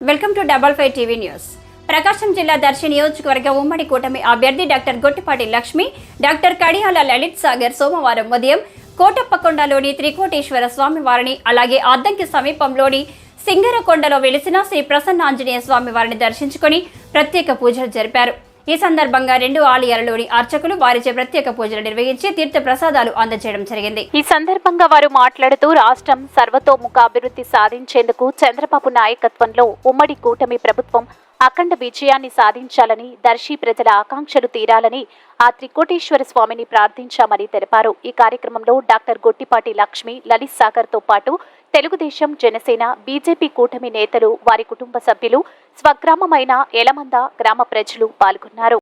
Welcome to double five TV news. Prakasam జిల్లా దర్శి నియోజకవర్గ ఉమ్మడి కూటమి అభ్యర్థి డాక్టర్ గొట్టిపాటి లక్ష్మి డాక్టర్ కడియాల లలిత్ సాగర్ సోమవారం ఉదయం కోటప్పకొండలోని త్రికోటేశ్వర స్వామివారిని అలాగే అద్దంకి సమీపంలోని సింగరకొండలో వెలిసిన శ్రీ ప్రసన్నాంజనేయ స్వామి వారిని దర్శించుకొని ప్రత్యేక పూజలు జరిపారు. ఈ సందర్భంగా రెండు ఆలయాలలోని అర్చకులు వారిచే ప్రత్యేక పూజలు నిర్వహించి తీర్థ ప్రసాదాలు అందజేయడం జరిగింది. ఈ సందర్భంగా వారు మాట్లాడుతూ రాష్ట్రం సర్వతోముఖ అభివృద్ధి సాధించేందుకు చంద్రబాబు నాయకత్వంలో ఉమ్మడి కూటమి ప్రభుత్వం అఖండ విజయాన్ని సాధించాలని దర్శి ప్రజల ఆకాంక్షలు తీరాలని ఆ త్రికోటేశ్వర స్వామిని ప్రార్థించామని తెలిపారు. ఈ కార్యక్రమంలో డాక్టర్ గొట్టిపాటి లక్ష్మి లలిత్ సాగర్తో పాటు తెలుగుదేశం జనసేన బీజేపీ కూటమి నేతలు వారి కుటుంబ సభ్యులు స్వగ్రామమైన ఎలమంద గ్రామ ప్రజలు పాల్గొన్నారు.